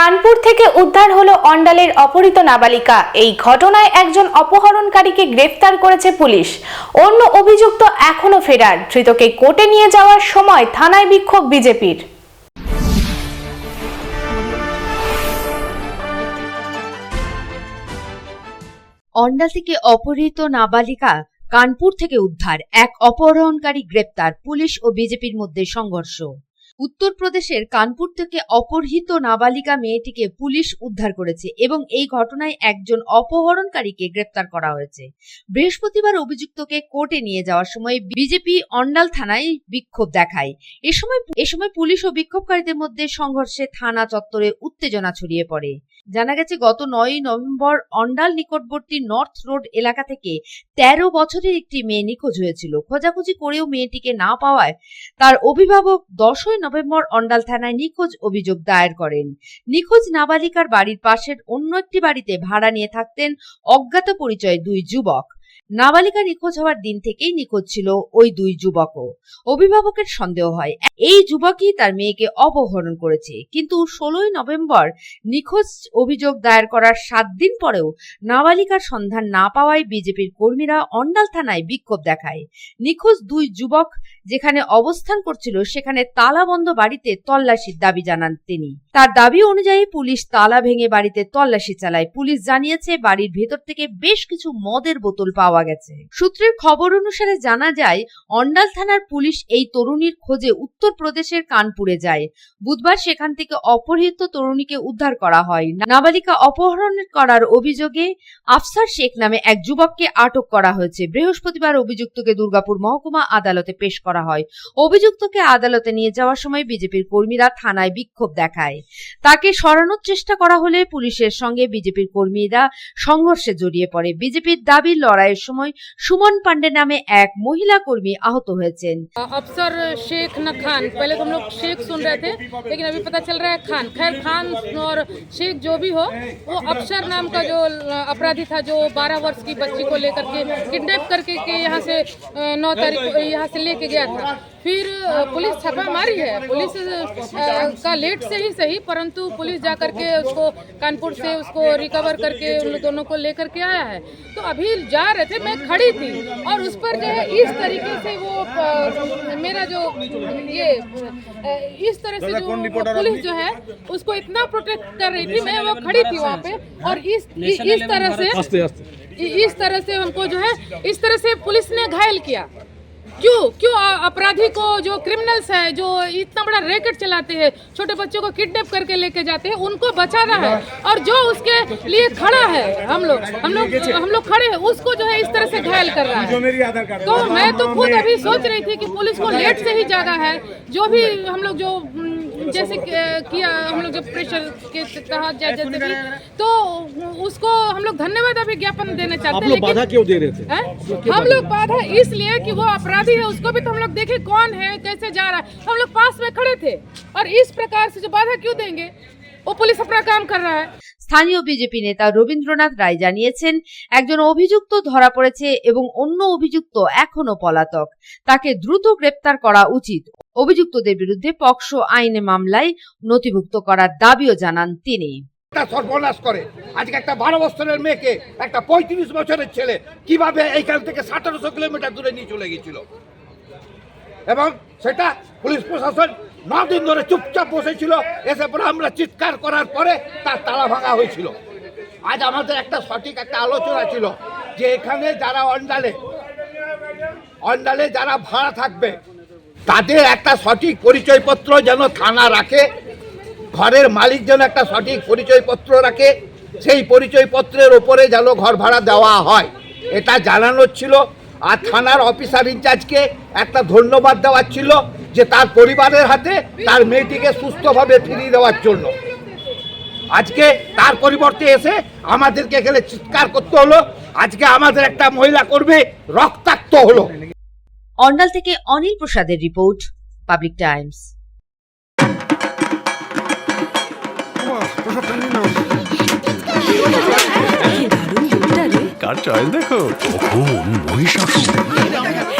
কানপুর থেকে উদ্ধার হলো অন্ডালের অপহৃত নাবালিকা। এই ঘটনায় একজন অপহরণকারীকে গ্রেফতার করেছে পুলিশ। অন্য অভিযুক্ত এখনও ফেরার। ধৃতকে কোর্টে নিয়ে যাওয়ার সময় থানায় বিক্ষোভ বিজেপির। অন্ডাল থেকে অপহৃত নাবালিকা কানপুর থেকে উদ্ধার। এক অপহরণকারী গ্রেপ্তার। পুলিশ ও বিজেপির মধ্যে সংঘর্ষ। উত্তরপ্রদেশের কানপুর থেকে অপহৃত নাবালিকা মেয়েটিকে পুলিশ উদ্ধার করেছে এবং এই ঘটনায় একজন অপহরণকারীকে গ্রেপ্তার করা হয়েছে। বৃহস্পতিবার অভিযুক্তকে কোর্টে নিয়ে যাওয়ার সময় বিজেপি অন্ডাল থানায় বিক্ষোভ দেখায়। এ সময় এ সময় পুলিশ ও বিক্ষোভকারীদের মধ্যে সংঘর্ষে থানা চত্বরে উত্তেজনা ছড়িয়ে পড়ে। জানা গেছে, গত নয় নভেম্বর অন্ডাল নিকটবর্তী নর্থ রোড এলাকা থেকে তেরো বছরের একটি মেয়ে নিখোঁজ হয়েছিল। খোঁজাখুঁজি করেও মেয়েটিকে না পাওয়ায় তার অভিভাবক দশই নভেম্বর অন্ডাল থানায় নিখোঁজ অভিযোগ দায়ের করেন। নিখোঁজ নাবালিকার বাড়ির পাশের অন্য একটি বাড়িতে ভাড়া নিয়ে থাকতেন অজ্ঞাত পরিচয় দুই যুবক। নাবালিকা নিখোঁজ হওয়ার দিন থেকেই নিখোঁজ ছিল ওই দুই যুবকও। অভিভাবকের সন্দেহ হয়, এই যুবকই তার মেয়েকে অপহরণ করেছে। কিন্তু ষোলোই নভেম্বর নিখোঁজ অভিযোগ দায়ের করার সাত দিন পরেও নাবালিকার সন্ধান না পাওয়ায় বিজেপির কর্মীরা অন্ডাল থানায় বিক্ষোভ দেখায়। নিখোঁজ দুই যুবক যেখানে অবস্থান করছিল, সেখানে তালাবন্ধ বাড়িতে তল্লাশির দাবি জানান তিনি। তার দাবি অনুযায়ী পুলিশ তালা ভেঙে বাড়িতে তল্লাশি চালায়। পুলিশ জানিয়েছে, বাড়ির ভেতর থেকে বেশ কিছু মদের বোতল পাওয়া গেছে। সূত্রের খবর অনুসারে জানা যায়, অন্ডাল থানার পুলিশ এই তরুণীর খোঁজে উত্তরপ্রদেশের কানপুরে যায়। বুধবার সেখান থেকে অপহৃত তরুণীকে উদ্ধার করা হয়। নাবালিকা অপহরণ করার অভিযোগে আফসার শেখ নামে এক যুবককে আটক করা হয়েছে। বৃহস্পতিবার অভিযুক্তকে দুর্গাপুর মহকুমা আদালতে পেশ করা হয়। অভিযুক্তকে আদালতে নিয়ে যাওয়ার সময় বিজেপির কর্মীরা থানায় বিক্ষোভ দেখায়। তাকে সরানোর চেষ্টা করা হলে পুলিশের সঙ্গে বিজেপির কর্মীরা সংঘর্ষে জড়িয়ে পড়ে। বিজেপির দাবি, লড়াইয়ের সময় সুমন পান্ডে নামে এক মহিলা কর্মী আহত হয়েছেন अफसर शेख न खान पहले तो हम लोग शेख सुन रहे थे लेकिन अभी पता चल रहा है खान खैर खान और शेख जो भी हो वो अफसर नाम का जो अपराधी था जो 12 वर्ष की बच्ची को लेकर के किडनैप करके के यहाँ से अ, 9 तारीख को यहाँ से लेके गया था फिर पुलिस छापा मारी है। पुलिस का लेट से ही सही परंतु पुलिस जा करके उसको कानपुर से उसको रिकवर करके उन दोनों को लेकर के आया है। तो अभी जा रहे थे मैं खड़ी थी और उस पर जो है इस तरीके से वो मेरा जो ये इस तरह से जो पुलिस जो है उसको इतना प्रोटेक्ट कर रही थी मैं वो खड़ी थी वहाँ पे और इस इस तरह से इस तरह से हमको जो है इस तरह से पुलिस ने घायल किया। क्यों? क्यों अपराधी को जो क्रिमिनल्स है जो इतना बड़ा रैकेट चलाते हैं छोटे बच्चों को किडनैप करके लेके जाते हैं उनको बचाना है। और जो उसके लिए खड़ा है हम लोग हम लोग हम लोग खड़े हैं उसको जो है इस तरह से घायल कर रहा है। तो मैं तो खुद अभी सोच रही थी कि पुलिस को लेट से ही जागा है जो भी हम लोग जो जैसे कि- किया हम लोग जब प्रेशर के तहत जाते जैसे तो उसको हम लोग धन्यवाद अभी ज्ञापन देना चाहते हैं बाधा क्यों दे रहे थे? है? हम लोग बाधा इसलिए कि वो अपराधी है उसको भी तो हम लोग देखे कौन है कैसे जा रहा है। हम लोग पास में खड़े थे और इस प्रकार से जो बाधा क्यों देंगे? वो पुलिस अपना काम कर रहा है। স্থানীয় বিজেপি নেতা রবীন্দ্রনাথ রায় জানিয়েছেন, একজন অভিযুক্ত ধরা পড়েছে এবং অন্য অভিযুক্ত এখনও পলাতক। তাকে দ্রুত গ্রেপ্তার করা উচিত। অভিযুক্তদের বিরুদ্ধে পক্সো আইনে মামলায় নথিভুক্ত করার দাবিও জানান তিনি। একটা সর্বনাশ করে। আজকে একটা বারো বছরের মেয়েকে, একটা পঁয়ত্রিশ বছরের ছেলে কীভাবে এইখান থেকে সতেরোশো কিলোমিটার দূরে নিয়ে চলে গেছিল? এবং সেটা পুলিশ প্রশাসন দিন ধরে চুপচাপ বসেছিল। এসে পরে আমরা চিৎকার করার পরে তার তালা ভাঙা হয়েছিল। আজ আমাদের একটা সঠিক একটা আলোচনা ছিল যে এখানে যারা অন্ডালে অন্ডালে যারা ভাড়া থাকবে, তাদের একটা সঠিক পরিচয়পত্র যেন থানা রাখে, ঘরের মালিক যেন একটা সঠিক পরিচয়পত্র রাখে, সেই পরিচয়পত্রের ওপরে যেন ঘর ভাড়া দেওয়া হয়, এটা জানানোর ছিল। আর থানার অফিসার ইনচার্জকে একটা ধন্যবাদ দেওয়ার ছিল। যে তার পরিবারের হাতে তার মেয়েটিকে সুস্থভাবে ফিরিয়ে দেওয়ার জন্য। আজকে তার পরিবর্তে এসে আমাদেরকে এখানে চিৎকার করতে হলো। আজকে আমাদের একটা মহিলা কর্মী রক্তাক্ত হলো। অন্ডাল থেকে অনিল প্রসাদের রিপোর্ট পাবলিক টাইমস। কার চয়েস দেখো? কখন মহিষাসুর।